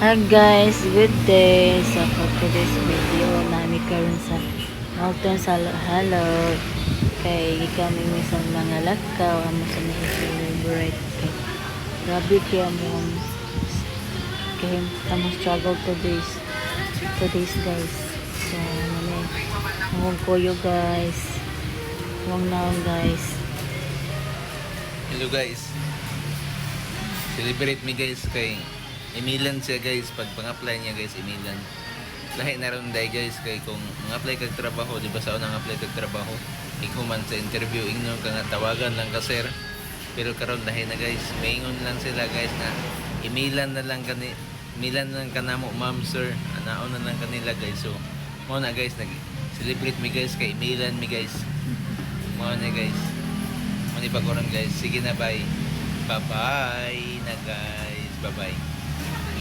Hi guys, good day. So for today's video, nami karon sa Mountain sa Hello. Kay kami may sa mga lakaw, amo sa mga celebrate. Kay grabe kaya mo kay tamo struggle to this to this guys. So mani mong koyo guys. Mong naon guys. Hello guys. Celebrate me guys kay Emilan siya guys pag pang-apply niya guys Emilan. Lahi na ron day guys kay kung mag-apply kag trabaho, di ba sa unang apply kag trabaho, ikaw man sa interview ingnon ka nga tawagan lang ka sir. Pero karon lahi na guys, maingon lang sila guys na Emilan na lang kani Milan na lang kanamo ma'am sir. Anaon na lang kanila guys. So mo na guys nag celebrate me guys kay Emilan me guys. Mo na guys. Mani pa guys. Sige na bye. Bye-bye na guys. Bye-bye.